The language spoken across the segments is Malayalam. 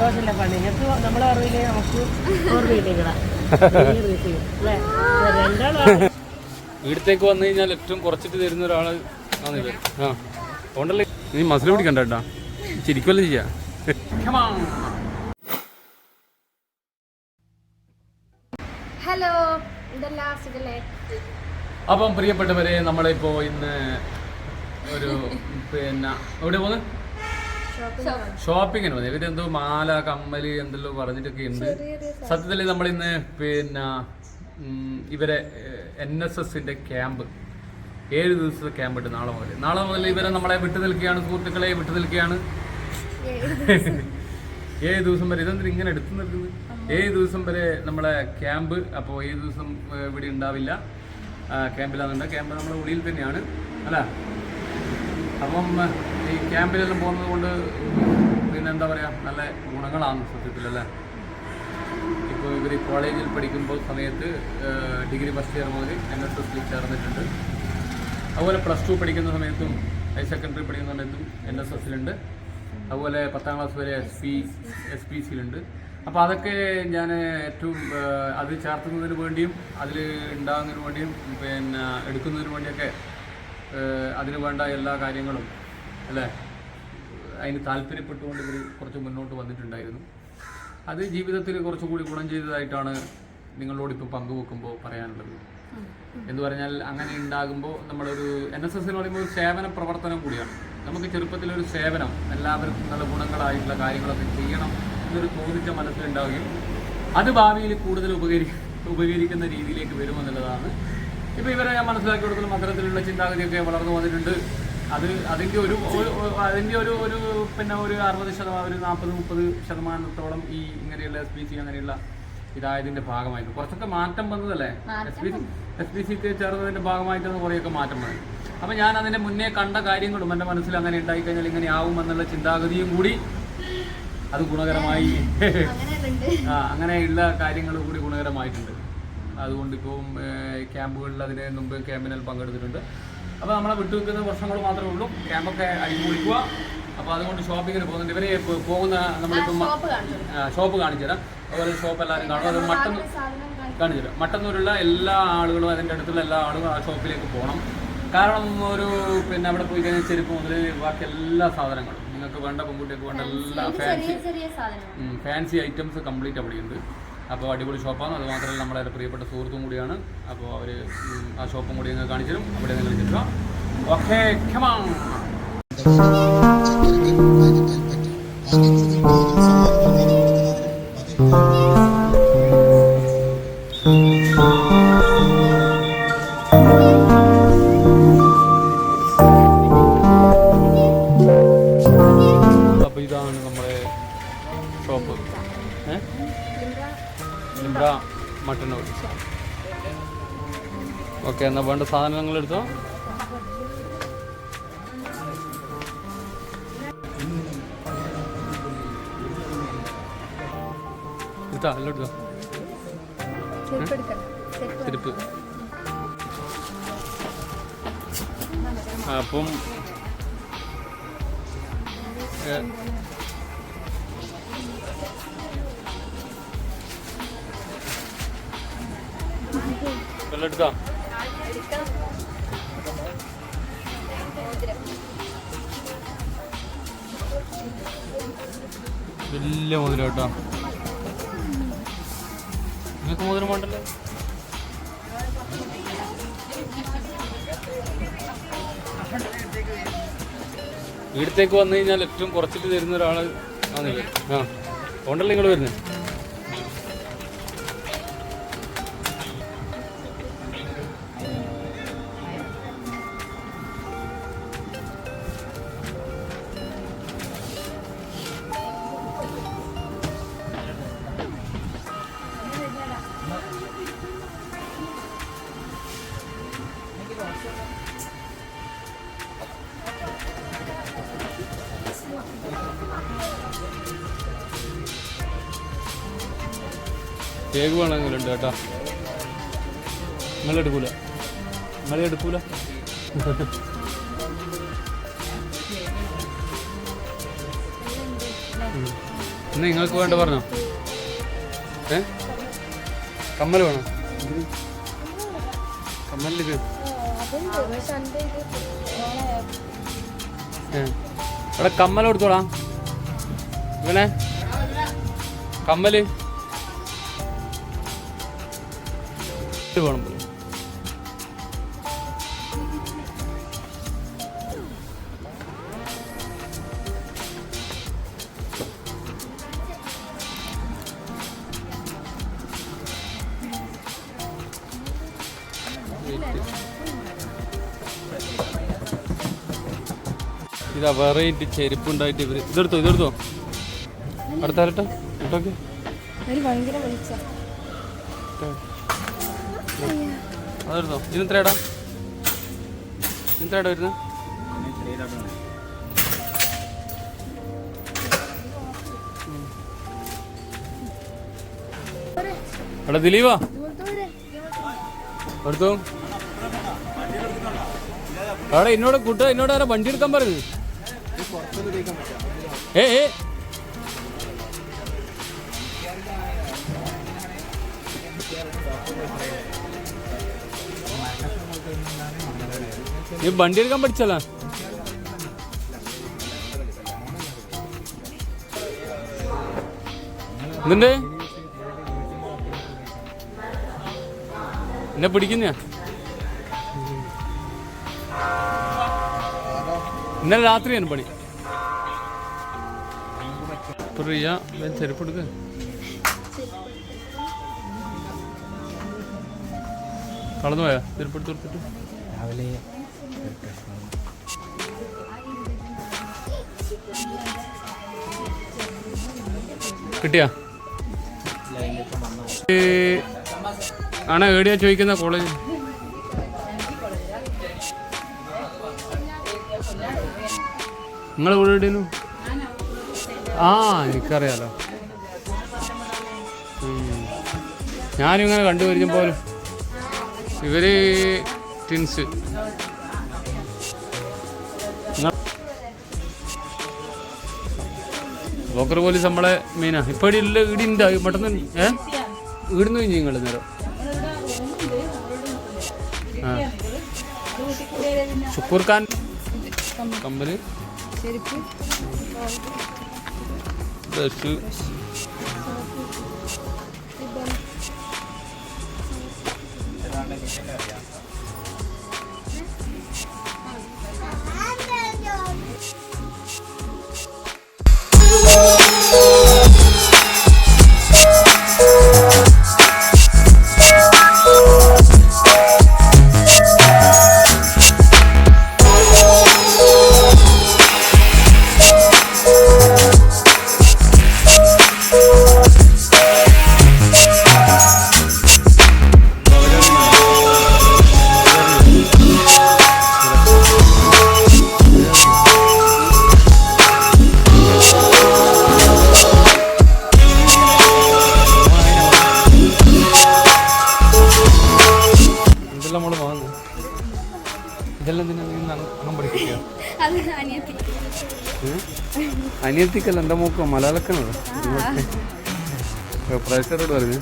സന്തോഷമില്ല പണി നമ്മളെ നമുക്ക് ഓർമ്മയില്ലേക്കടാ ഇവിടത്തേക്ക് വന്നു കഴിഞ്ഞാൽ ഏറ്റവും കുറച്ചിട്ട് തരുന്ന ഒരാൾ ആണിത് ആ. അതുകൊണ്ടല്ലേ നീ മസിൽ പിടിക്കണ്ട കേട്ടാ. ചിരിക്കുമല്ലോ ചെയ്യാ? ഹലോ അപ്പം പ്രിയപ്പെട്ടവരെ നമ്മളിപ്പോ ഇന്ന് ഒരു പിന്നെ എവിടെ പോകുന്നത് ഷോപ്പിങ്ങിന് പോകുന്നത് ഇവരെന്തോ മാല കമ്മൽ എന്തെല്ലോ പറഞ്ഞിട്ടൊക്കെ ഉണ്ട്. സത്യത്തിൽ നമ്മൾ ഇന്ന് പിന്നെ ഇവരെ എൻ എസ് എസിന്റെ ക്യാമ്പ്. ഏഴ് ദിവസത്തെ ക്യാമ്പ് ഉണ്ട് നാളെ മുതൽ. നാളെ മുതൽ ഇവരെ നമ്മളെ വിട്ടു നിൽക്കുകയാണ് സുഹൃത്തുക്കളെ വിട്ടു നിൽക്കുകയാണ്. ഏഴ് ദിവസം. വരെ. ഇതെന്തിനും ഇങ്ങനെ എടുത്തു നിൽക്കുന്നത്? ഏഴ് ദിവസം വരെ നമ്മളെ ക്യാമ്പ് അപ്പോൾ ഏഴ് ദിവസം ഇവിടെ ഉണ്ടാവില്ല. ക്യാമ്പിലാണെന്നുണ്ട് ക്യാമ്പ് നമ്മുടെ ഉള്ളിൽ തന്നെയാണ്. അല്ല? അപ്പം ഈ ക്യാമ്പിലെല്ലാം പോകുന്നത് കൊണ്ട് പിന്നെ എന്താ പറയുക നല്ല ഗുണങ്ങളാണ് സത്യത്തിലല്ലേ ഇപ്പോൾ ഇവർ കോളേജിൽ പഠിക്കുമ്പോൾ സമയത്ത് ഡിഗ്രി ഫസ്റ്റ് ഇയർ മുതൽ എൻ എസ് എസിൽ ചേർന്നിട്ടുണ്ട്. അതുപോലെ പ്ലസ് ടു പഠിക്കുന്ന സമയത്തും ഹയർ സെക്കൻഡറി പഠിക്കുന്ന സമയത്തും എൻ എസ് എസിലുണ്ട്. അതുപോലെ പത്താം ക്ലാസ് വരെ എസ് പി എസ് പി സിയിലുണ്ട്. അപ്പോൾ അതൊക്കെ ഞാൻ ഏറ്റവും അത് ചേർത്തുന്നതിന് വേണ്ടിയും അതിൽ ഉണ്ടാകുന്നതിന് വേണ്ടിയും പിന്നെ എടുക്കുന്നതിന് വേണ്ടിയൊക്കെ അതിന് വേണ്ട എല്ലാ കാര്യങ്ങളും അല്ലേ? അതിന് താല്പര്യപ്പെട്ടുകൊണ്ട് ഇവർ കുറച്ച് മുന്നോട്ട് വന്നിട്ടുണ്ടായിരുന്നു. അത് ജീവിതത്തിൽ കുറച്ചുകൂടി ഗുണം ചെയ്തതായിട്ടാണ് നിങ്ങളോട് ഇപ്പോൾ പങ്കുവെക്കുമ്പോൾ പറയാനുള്ളത്. എന്ന് പറഞ്ഞാൽ അങ്ങനെ ഉണ്ടാകുമ്പോൾ നമ്മളൊരു എൻ എസ് എസ് എന്ന് പറയുമ്പോൾ ഒരു സേവന പ്രവർത്തനം കൂടിയാണ്. നമുക്ക് ചെറുപ്പത്തിലൊരു സേവനം എല്ലാവർക്കും നല്ല ഗുണങ്ങളായിട്ടുള്ള കാര്യങ്ങളൊക്കെ ചെയ്യണം എന്നൊരു തോന്നിച്ച മനസ്സിലുണ്ടാവുകയും അത് ഭാവിയിൽ കൂടുതൽ ഉപകരി ഉപകരിക്കുന്ന രീതിയിലേക്ക് വരുമെന്നുള്ളതാണ്. ഇപ്പോൾ ഇവരെ ഞാൻ മനസ്സിലാക്കി കൊടുക്കുന്ന അത്തരത്തിലുള്ള ചിന്താഗതിയൊക്കെ വളർന്നു വന്നിട്ടുണ്ട്. അത് അതിന്റെ ഒരു അതിന്റെ ഒരു ഒരു പിന്നെ ഒരു അറുപത് ശതമാനം ഒരു നാൽപ്പത് മുപ്പത് ശതമാനത്തോളം ഈ ഇങ്ങനെയുള്ള എസ് ബി സി അങ്ങനെയുള്ള ഇതായതിന്റെ ഭാഗമായിട്ട് കുറച്ചൊക്കെ മാറ്റം വന്നതല്ലേ? എസ് ബി എസ് ബി സിക്ക് ചേർന്നതിന്റെ ഭാഗമായിട്ടാണ് കുറേയൊക്കെ മാറ്റം വന്നത്. അപ്പം ഞാൻ അതിന്റെ മുന്നേ കണ്ട കാര്യങ്ങളും എന്റെ മനസ്സിൽ അങ്ങനെ ഉണ്ടായി കഴിഞ്ഞാൽ ഇങ്ങനെ ആവും എന്നുള്ള ചിന്താഗതിയും കൂടി അത് ഗുണകരമായി ആ അങ്ങനെയുള്ള കാര്യങ്ങൾ കൂടി ഗുണകരമായിട്ടുണ്ട്. അതുകൊണ്ട് ഇപ്പം ക്യാമ്പുകളിൽ അതിന് മുമ്പ് ക്യാമ്പിനൽ പങ്കെടുത്തിട്ടുണ്ട്. അപ്പോൾ നമ്മളെ വിട്ടുവെക്കുന്ന വർഷങ്ങൾ മാത്രമേ ഉള്ളൂ. ക്യാമ്പൊക്കെ അടിപൊളിക്കുക അപ്പോൾ അതുകൊണ്ട് ഷോപ്പിങ്ങിന് പോകുന്നുണ്ട്. ഇവരെ പോകുന്ന നമ്മളിപ്പം ഷോപ്പ് കാണിച്ചു തരാം. അതുപോലെ ഷോപ്പ് എല്ലാവരും കാണും. അത് മട്ടൻ കാണിച്ചു തരാം. മട്ടന്നൂരുള്ള എല്ലാ ആളുകളും അതിന്റെ അടുത്തുള്ള എല്ലാ ആളുകളും ആ ഷോപ്പിലേക്ക് പോകണം. കാരണം ഒരു പിന്നെ അവിടെ പോയി കഴിഞ്ഞാൽ ചെരുപ്പ് മുതൽ ബാക്കി എല്ലാ സാധനങ്ങളും. നിങ്ങൾക്ക് വേണ്ട പെൺകുട്ടികൾക്ക് വേണ്ട എല്ലാ ഫാൻസി ഫാൻസി ഐറ്റംസ് കംപ്ലീറ്റ് അവിടെയുണ്ട് അപ്പോൾ അടിപൊളി ഷോപ്പാണ്. അത് മാത്രമല്ല നമ്മുടെ പ്രിയപ്പെട്ട സുഹൃത്തും കൂടിയാണ്. അപ്പോൾ അവർ ആ ഷോപ്പും കൂടി നിങ്ങൾ കാണിച്ചു തരും. അവിടെ നിങ്ങൾ ചെല്ലുക. ഓക്കെ അപ്പോൾ മട്ടന്നൂർ ഓക്കെ എന്നാൽ വേണ്ട സാധനങ്ങൾ എടുത്തോ? എടുത്താ എല്ലാം എടുത്തോ? ചെരുപ്പ് അപ്പം എടുത്താ വലിയ മോതിരം കേട്ടോ. നിങ്ങൾക്ക് മോതിരം വേണ്ടല്ലേ? ഇവിടത്തേക്ക് വന്നു കഴിഞ്ഞാൽ ഏറ്റവും കുറച്ചിട്ട് തരുന്ന ഒരാൾ ആണിത് ആ. ഉണ്ടല്ലോ നിങ്ങൾ വരുന്നത് കേക്ക് വേണമെങ്കിലുണ്ട് കേട്ടോ. നിങ്ങളെടുക്കൂല നിങ്ങളെ ഇന്ന് നിങ്ങൾക്ക് വേണ്ട പറഞ്ഞോ? ഏ? കമ്മൽ വേണോ? കമ്മലിത് ഏ. ഇവിടെ കമ്മൽ കൊടുത്തോളാം. ഇവനെ. കമ്മൽ. ഇത് വേണം പോലും. ഇതാ വെറൈറ്റി ചെരുപ്പ് ഉണ്ടായിട്ട് ഇവർ. ഇതെടുത്തോ ഇതെടുത്തോ. അടുത്ത ആരട്ടെ? ഇട്ടോക്കെ. ഭയങ്കര അതെടുത്തോ ഇതിന് എത്രയാടാ ഇതിന് എത്രയാടാ വരുന്നത് എടാ ദിലീപാ. എടുത്തു. അവിടെ എന്നോട് കൂട്ടുക എന്നോട് ആരാ വണ്ടി എടുക്കാൻ പറഞ്ഞു ഏ ഏ നീ വണ്ടി എടുക്കാൻ പഠിച്ചല്ല. എന്തുണ്ട്? എന്നെ പിടിക്കുന്ന? ഇന്നലെ രാത്രിയാണ് പണി. പ്രിയ ചെരുപ്പ് എടുക്ക. കളന്നു പോയാ ചെരുപ്പ് എടുത്ത് കൊടുത്തിട്ട്? രാവിലെ കിട്ടിയാ? ആണ് എവിടെയാ ചോദിക്കുന്ന കോളേജ് നിങ്ങൾ എവിടെയായിരുന്നു ആ എനിക്കറിയാലോ. ഞാനിങ്ങനെ കണ്ടുപരിച്ചപ്പോൾ ഇവർ ടിൻസ് ബ്രോക്കർ പോലീസ് നമ്മളെ മെയിനാ ഇപ്പൊ ഇവിടെ ഇല്ല ഇവിടെ ഉണ്ട് പെട്ടെന്ന് ഏ? ഇവിടുന്ന് കഴിഞ്ഞു നിങ്ങൾ നേരം. ആ. ഷുക്കൂർ ഖാൻ കമ്പനി. ബസ്. അനിയത്തിക്കല്ല എന്റെ മൂക്കോ? മലയാളക്കണത് പ്രേക്ഷകരോട് പറഞ്ഞു.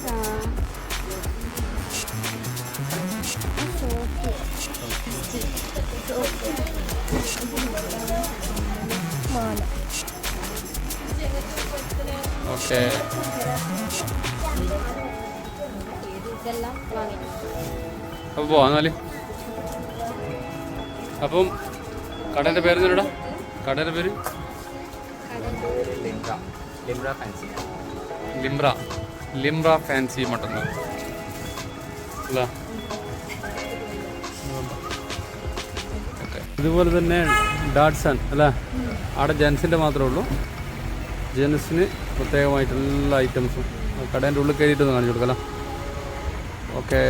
ഓക്കെ. ഇതെല്ലാം വാങ്ങി അപ്പോൾ പോവാന്നാൽ അപ്പം കടേന്റെ പേര് എന്തിനാ കടേന്റെ പേര്? ലിംബ്ര ലിംബ്ര. ഫാൻസി മട്ടൺ അല്ല? ഇതുപോലെ തന്നെ ഡാഡ്സൺ അല്ല? അവിടെ ജെൻസിന്റെ മാത്രമേ ഉള്ളൂ. ജെൻസിന് പ്രത്യേകമായിട്ട് എല്ലാ ഐറ്റംസും കടേന്റെ ഉള്ളിൽ കയറിയിട്ട് ഒന്ന് കാണിച്ചു കൊടുക്കല്ലോ ഓക്കെ.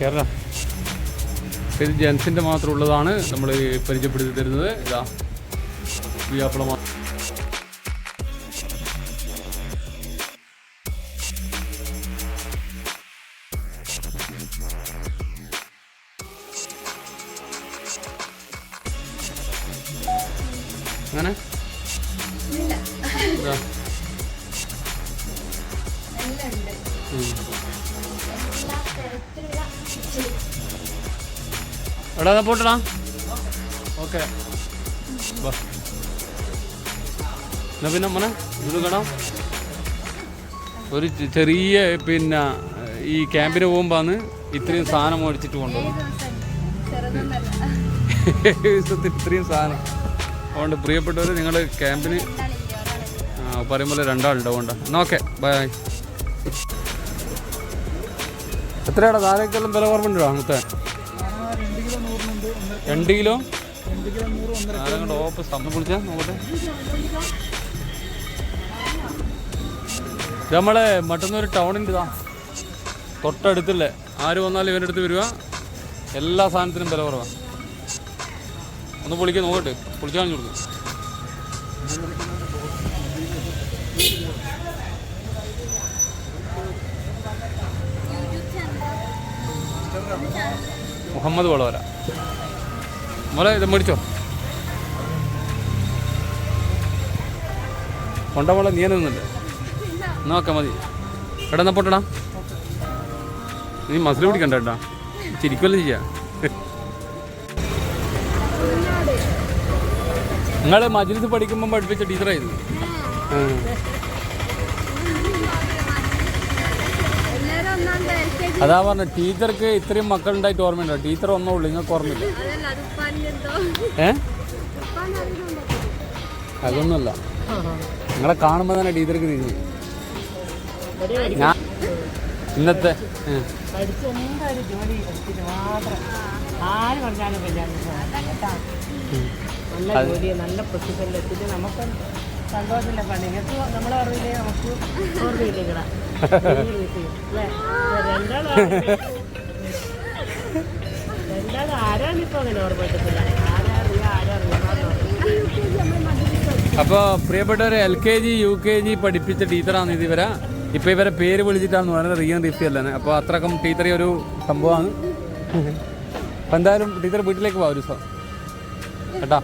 കേരള. ഇത് ജെൻസിന്റെ മാത്രം ഉള്ളതാണ് നമ്മൾ പരിചയപ്പെടുത്തി തരുന്നത്. ഇതാ. വിയാപ്പിള അങ്ങനെ? എടാ എന്നാ പോട്ടടാ. ഓക്കെ. എന്നാ പിന്നെ മോനെ ഇത് കടാം. ഒരു ചെറിയ പിന്നെ ഈ ക്യാമ്പിന് പോകുമ്പോന്ന് ഇത്രയും സാധനം മേടിച്ചിട്ട് കൊണ്ടുപോകും ഇത്രയും സാധനം. അതുകൊണ്ട് പ്രിയപ്പെട്ടവർ നിങ്ങൾ ക്യാമ്പിന് പറയുമ്പോൾ രണ്ടാളുണ്ട് അതുകൊണ്ട്. എന്നാൽ ഓക്കെ ബൈ. എത്രയാടാ? താരക്കെല്ലാം വില കുറവുണ്ടോ അങ്ങനത്തെ? രണ്ട് കിലോ ഓപ്പ് നോക്കട്ടെ നമ്മളെ മറ്റൊന്നൊരു ടൗണിന്റെ ഇതാ. തൊട്ടടുത്തില്ലേ? ആര് വന്നാലും ഇവന്റെ അടുത്ത് വരിക. എല്ലാ സാധനത്തിനും വില കുറവാണ് ഒന്ന് പൊളിക്കാൻ നോക്കട്ടെ. പൊളിച്ചാൽ കൊടുക്കും. മുഹമ്മദ് വളവര. മോളെ ഇത് മേടിച്ചോ. കൊണ്ട മോളെ നീ നിന്നുണ്ട് ഒക്കെ മതി. എടാ എന്നാ പൊട്ടടാ. നീ മസിൽ പിടിക്കണ്ട കേട്ടാ. ചിരിക്കുമല്ലോ ചെയ്യാ. നിങ്ങൾ മജ്ലിസ് പഠിക്കുമ്പോൾ പഠിപ്പിച്ച ടീച്ചറായിരുന്നു അതാ പറഞ്ഞ ടീച്ചർക്ക് ഇത്രയും മക്കളുണ്ടായിട്ട് ഓർമ്മയുണ്ടോ? ടീച്ചർ ഒന്നേ ഉള്ളൂ നിങ്ങൾക്ക് ഓർമ്മയില്ല? ഏ? അതൊന്നുമല്ല. നിങ്ങളെ കാണുമ്പോൾ തന്നെ ടീച്ചർക്ക് തിരിഞ്ഞു. ഞാൻ ഇന്നത്തെ ജോലി മാത്രം. ആര് പറഞ്ഞാലും നല്ല ജോലി നല്ല പൊസിഷനിൽ എത്തിയിട്ട് നമുക്ക് സന്തോഷമില്ല. പണി നിങ്ങൾക്ക് നമ്മളെ ഓർമ്മയില്ലേ നമുക്ക് ഓർമ്മയില്ലേ ഇവിടെ രണ്ടാളും ആരാണിപ്പോ അങ്ങനെ ഓർമ്മ കിട്ടത്തില്ല അപ്പോൾ പ്രിയപ്പെട്ടവരെ L K G U K G പഠിപ്പിച്ച ടീച്ചറാണ് ഇത് ഇവരെ. ഇപ്പോൾ ഇവരെ പേര് വിളിച്ചിട്ടാണ് പറയുന്നത് റിയൻ റിഫി അല്ലാണ് അപ്പോൾ അത്രക്കും ടീച്ചറെ ഒരു സംഭവമാണ്. എന്തായാലും ടീച്ചർ വീട്ടിലേക്ക് പോവാം ഒരു ദിവസം. കേട്ടാ?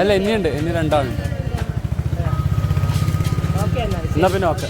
അല്ല ഇനിയുണ്ട് ഇനി രണ്ടാളുണ്ട്. എന്നാ പിന്നെ ഓക്കെ